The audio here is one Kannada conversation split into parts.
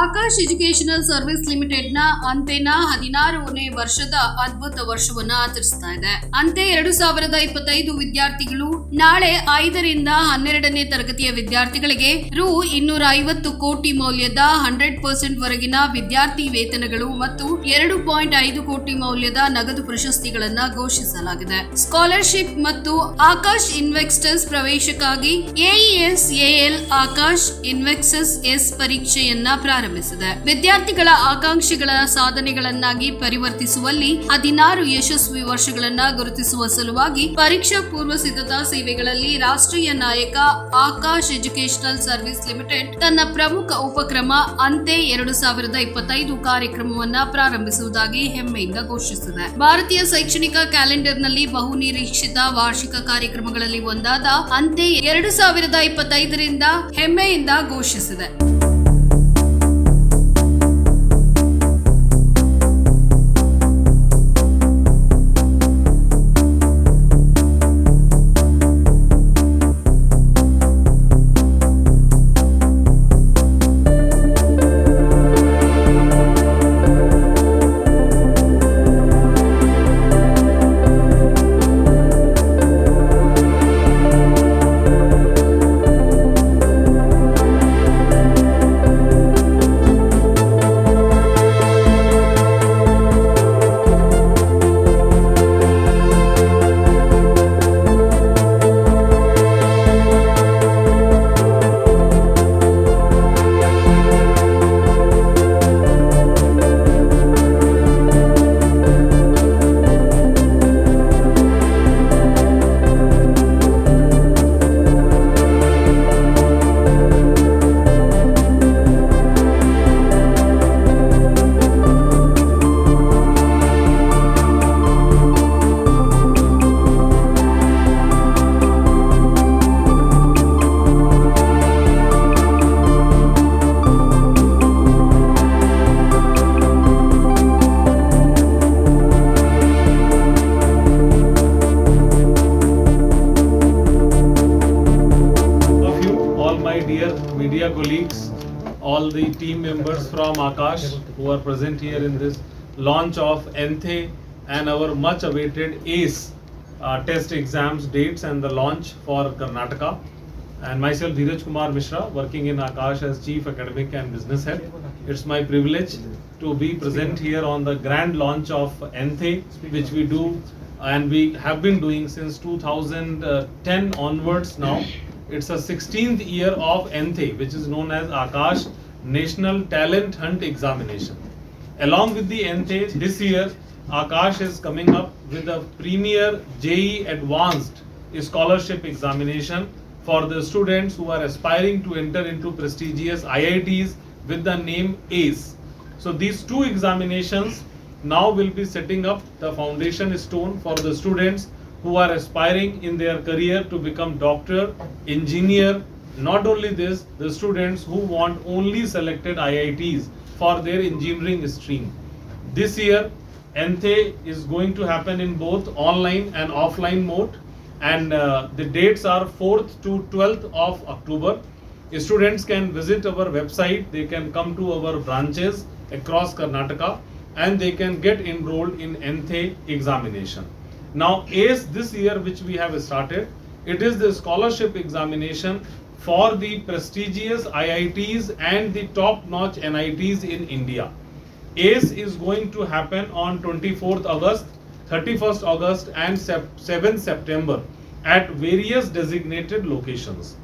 ಆಕಾಶ್ ಎಜುಕೇಶನಲ್ ಸರ್ವಿಸ್ ಲಿಮಿಟೆಡ್ನ ಅಂತೆನ ಹದಿನಾರನೇ ವರ್ಷದ ಅದ್ಭುತ ವರ್ಷವನ್ನ ಆಚರಿಸ್ತಾ ಇದೆ. ಅಂತೆ ಎರಡು ಸಾವಿರದ ಇಪ್ಪತ್ತೈದು ವಿದ್ಯಾರ್ಥಿಗಳು ನಾಳೆ ಐದರಿಂದ ಹನ್ನೆರಡನೇ ತರಗತಿಯ ವಿದ್ಯಾರ್ಥಿಗಳಿಗೆ ರು ಇನ್ನೂರ ಐವತ್ತು ಕೋಟಿ ಮೌಲ್ಯದ ಹಂಡ್ರೆಡ್ ಪರ್ಸೆಂಟ್ ವರೆಗಿನ ವಿದ್ಯಾರ್ಥಿ ವೇತನಗಳು ಮತ್ತು ಎರಡು ಪಾಯಿಂಟ್ ಐದು ಕೋಟಿ ಮೌಲ್ಯದ ನಗದು ಪ್ರಶಸ್ತಿಗಳನ್ನ ಘೋಷಿಸಲಾಗಿದೆ. ಸ್ಕಾಲರ್ಶಿಪ್ ಮತ್ತು ಆಕಾಶ್ ಇನ್ವೆಸ್ಟರ್ಸ್ ಪ್ರವೇಶಕ್ಕಾಗಿ ಎಇಎಸ್ ಎಎಲ್ ಆಕಾಶ್ ಇನ್ವೆಕ್ಸಸ್ ಎಸ್ ಪರೀಕ್ಷೆಯನ್ನ ವಿದ್ಯಾರ್ಥಿಗಳ ಆಕಾಂಕ್ಷೆಗಳ ಸಾಧನೆಗಳನ್ನಾಗಿ ಪರಿವರ್ತಿಸುವಲ್ಲಿ ಹದಿನಾರು ಯಶಸ್ವಿ ವರ್ಷಗಳನ್ನ ಗುರುತಿಸುವ ಸಲುವಾಗಿ ಪರೀಕ್ಷಾ ಪೂರ್ವ ಸಿದ್ಧತಾ ಸೇವೆಗಳಲ್ಲಿ ರಾಷ್ಟ್ರೀಯ ನಾಯಕ ಆಕಾಶ್ ಎಜುಕೇಶನಲ್ ಸರ್ವಿಸ್ ಲಿಮಿಟೆಡ್ ತನ್ನ ಪ್ರಮುಖ ಉಪಕ್ರಮ ಅಂತೆ ಎರಡು ಸಾವಿರದ ಇಪ್ಪತ್ತೈದು ಕಾರ್ಯಕ್ರಮವನ್ನ ಪ್ರಾರಂಭಿಸುವುದಾಗಿ ಹೆಮ್ಮೆಯಿಂದ ಘೋಷಿಸಿದೆ. ಭಾರತೀಯ ಶೈಕ್ಷಣಿಕ ಕ್ಯಾಲೆಂಡರ್ನಲ್ಲಿ ಬಹು ನಿರೀಕ್ಷಿತ ವಾರ್ಷಿಕ ಕಾರ್ಯಕ್ರಮಗಳಲ್ಲಿ ಒಂದಾದ ಅಂತೆ ಎರಡು ಸಾವಿರದ ಇಪ್ಪತ್ತೈದರಿಂದ ಹೆಮ್ಮೆಯಿಂದ ಘೋಷಿಸಿದೆ. The team members from Akash who are present here in this launch of Enthe and our much awaited ACE uh, test exams dates and the launch for Karnataka. And myself, Dheeraj Kumar Mishra, working in Akash as Chief Academic and Business Head. It's my privilege to be present here on the grand launch of Enthe, which we do and we have been doing since 2010 onwards now. It's a 16th year of Enthe, which is known as Akash National Talent Hunt Examination. Along with the Enthe, this year Akash is coming up with a premier JE Advanced scholarship examination for the students who are aspiring to enter into prestigious IITs with the name ACE. So these two examinations now will be setting up the foundation stone for the students who are aspiring in their career to become doctor, engineer. Not only this, the students who want only selected IITs for their engineering stream. This year, Enthe is going to happen in both online and offline mode, and uh, the dates are 4th to 12th of October. Students can visit our website, they can come to our branches across Karnataka, and they can get enrolled in Enthe examination. Now, ACE this year, which we have started, it is the scholarship examination for the prestigious IITs and the top-notch NITs in India. ACE is going to happen on 24th August, 31st August, and 7th September at various designated locations.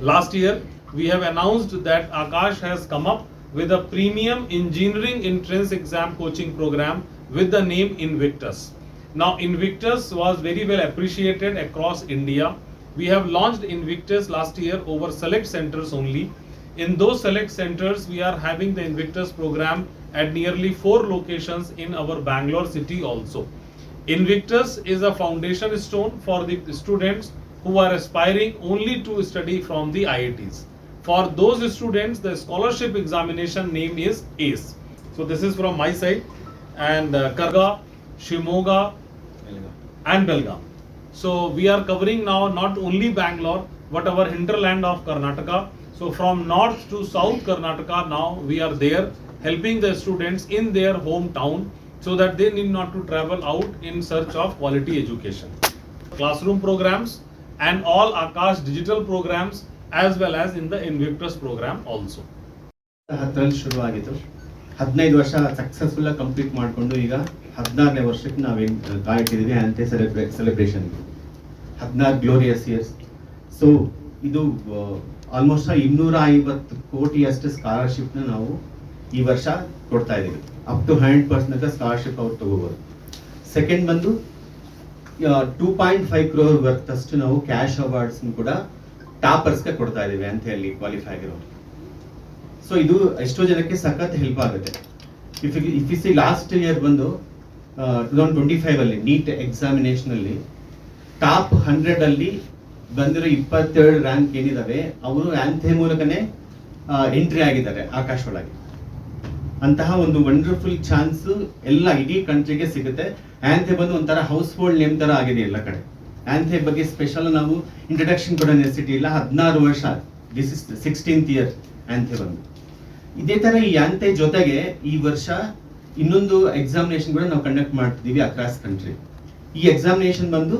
Last year, we have announced that Akash has come up with a premium engineering entrance exam coaching program with the name Invictus. Now, Invictus was very well appreciated across India. We have launched Invictus last year over select centers only. In those select centers, we are having the Invictus program at nearly four locations in our Bangalore city also. Invictus is a foundation stone for the students who are aspiring only to study from the IITs. For those students, the scholarship examination name is ACE. So this is from my side, and uh, Karga, Shimoga, and Belgaum. So we are covering now not only Bangalore but our hinterland of Karnataka. So from north to south Karnataka now we are there helping the students in their hometown so that they need not to travel out in search of quality education. Classroom programs and all Akash digital programs as well as in the Invictus program also. ಹತ್ತರಲ್ಲಿ ಶುರುವಾಗಿತ್ತು ಹದಿನೈದು ವರ್ಷ ಸಕ್ಸಸ್ಫುಲ್ ಆಗಿ ಕಂಪ್ಲೀಟ್ ಮಾಡಿಕೊಂಡು ಈಗ ಹದಿನಾರನೇ ವರ್ಷಕ್ಕೆ ನಾವೇನು ಕಾಯಿಟ್ಟಿದ್ದೀವಿ ಅಂತೆ ಸೆಲೆಬ್ರೇ ಸೆಲೆಬ್ರೇಷನ್ಗೆ ಹದಿನಾರು ಗ್ಲೋರಿಯಸ್ ಇಯರ್ಸ್ ಸೊ ಇದು ಆಲ್ಮೋಸ್ಟ್ ಇನ್ನೂರ ಐವತ್ತು ಕೋಟಿಯಷ್ಟು ಸ್ಕಾಲರ್ಶಿಪ್ನ ನಾವು ಈ ವರ್ಷ ಕೊಡ್ತಾ ಇದ್ದೀವಿ. Up to hundred percent scholarship ಅವ್ರು ತಗೋಬೋದು. ಸೆಕೆಂಡ್ ಬಂದು two point five crore worth ಅಷ್ಟು ನಾವು ಕ್ಯಾಶ್ ಅವಾರ್ಡ್ಸ್ ಕೂಡ ಟಾಪರ್ಸ್ಗೆ ಕೊಡ್ತಾ ಇದ್ದೀವಿ ಅಂತ ಹೇಳಿ ಕ್ವಾಲಿಫೈ ಆಗಿರೋರು. ಸೊ ಇದು ಎಷ್ಟೋ ಜನಕ್ಕೆ ಸಖತ್ ಹೆಲ್ಪ್ ಆಗುತ್ತೆ. If if see last year ಬಂದು ಟೂ ತೌಸಂಡ್ ಟ್ವೆಂಟಿ ಫೈವ್ ಅಲ್ಲಿ ನೀಟ್ ಎಕ್ಸಾಮಿನೇಷನ್ ಅಲ್ಲಿ ಟಾಪ್ ಹಂಡ್ರೆಡ್ ಅಲ್ಲಿ ಬಂದಿರೋ ಇಪ್ಪತ್ತೆರಡು ರ್ಯಾಂಕ್ ಏನಿದಾವೆ, ಅವರು ಆಂಥೆ ಮೂಲಕನೇ ಎಂಟ್ರಿ ಆಗಿದ್ದಾರೆ ಆಕಾಶ ಒಳಗೆ ಅಂತಹ ಒಂದು ವಂಡರ್ಫುಲ್ ಚಾನ್ಸ್ ಎಲ್ಲ ಇಡೀ ಕಂಟ್ರಿಗೆ ಸಿಗುತ್ತೆ. ಆಂಥೆ ಬಂದು ಒಂಥರ ಹೌಸ್ ಹೋಲ್ಡ್ ನೇಮ್ ತರ ಆಗಿದೆ ಎಲ್ಲ ಕಡೆ. ಆಂಥೆ ಬಗ್ಗೆ ಸ್ಪೆಷಲ್ ನಾವು ಇಂಟ್ರಡಕ್ಷನ್ ಕೊಡೋ ನೆಸಿಟಿ ಇಲ್ಲ. ಹದಿನಾರು ವರ್ಷ ದಿಸ್ ಇಸ್ ಸಿಕ್ಸ್ಟೀನ್ತ್ ಇಯರ್ ಆಂಥೆ ಬಂದು. ಇದೇ ತರ ಈ ಯಾಂತೆ ಜೊತೆಗೆ ಈ ವರ್ಷ ಇನ್ನೊಂದು ಎಕ್ಸಾಮಿನೇಷನ್ ಕೂಡ ನಾವು ಕಂಡಕ್ಟ್ ಮಾಡ್ತಿದೀವಿ ಅಕ್ರಾಸ್ ಕಂಟ್ರಿ ಈ ಎಕ್ಸಾಮಿನೇಷನ್ ಬಂದು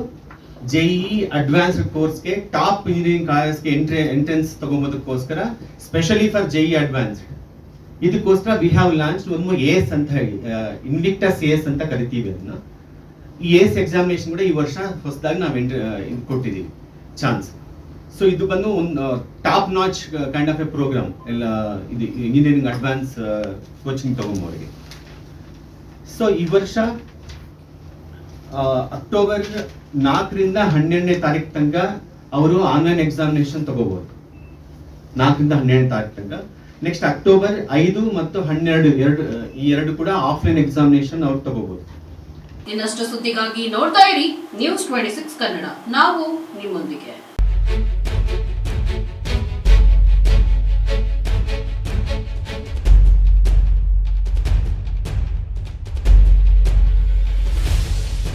ಜೆಇ ಅಡ್ವಾನ್ಸ್ಡ್ ಕೋರ್ಸ್ಗೆ ಟಾಪ್ ಇಂಜಿನಿಯರಿಂಗ್ ಕಾಲೇಜ್ಗೆ ಎಂಟ್ರಿ ಎಂಟ್ರೆನ್ಸ್ ತಗೊಂಬೋದಕ್ಕೋಸ್ಕರ ಸ್ಪೆಷಲಿ ಫಾರ್ ಜೆಇ ಅಡ್ವಾನ್ಸ್ಡ್ ಇದಕ್ಕೋಸ್ಕರ ವಿ ಹ್ಯಾವ್ ಲಾಂಚ್ ಒಂದು ಎಸ್ ಅಂತ ಹೇಳಿ ಇನ್ವಿಕ್ಟಸ್ ಎಸ್ ಅಂತ ಕರಿತೀವಿ ಅದನ್ನ. ಈ ಎಸ್ ಎಕ್ಸಾಮಿನೇಷನ್ ಕೂಡ ಈ ವರ್ಷ ಹೊಸದಾಗಿ ನಾವು ಕೊಟ್ಟಿದ್ದೀವಿ ಚಾನ್ಸ್ ಸೊ ಇದು ಬಂದು ಒಂದು top notch kind of a programme ಎಲ್ಲ, ಇದು ಇಂಜಿನಿಯರಿಂಗ್ ಅಡ್ವಾನ್ಸ್ ಕೋಚಿಂಗ್ ತಗೊಂಬೋರಿಗೆ ಸೊ ಈ ವರ್ಷ ಅಕ್ಟೋಬರ್ ನಾಲ್ಕರಿಂದ ಹನ್ನೆರಡನೇ ತಾರೀಕು ತನಕ ಅವರು ಆನ್ಲೈನ್ ಎಕ್ಸಾಮಿನೇಷನ್ ತಗೋಬಹುದು ನಾಲ್ಕರಿಂದ ಹನ್ನೆರಡನೇ ತಾರೀಕು ತನಕ. ನೆಕ್ಸ್ಟ್ ಅಕ್ಟೋಬರ್ ಐದು ಮತ್ತು ಹನ್ನೆರಡು, ಎರಡು ಈ ಎರಡು ಕೂಡ ಆಫ್ಲೈನ್ ಎಕ್ಸಾಮಿನೇಷನ್ ಅವ್ರು ತಗೋಬಹುದು ಇನ್ನಷ್ಟು ಸುದ್ದಿಗಾಗಿ ನೋಡ್ತಾ ಇರಿ ನ್ಯೂಸ್ ಟ್ವೆಂಟಿ ಸಿಕ್ಸ್ ಕನ್ನಡ ನಾವು ನಿಮ್ಮೊಂದಿಗೆ. thank you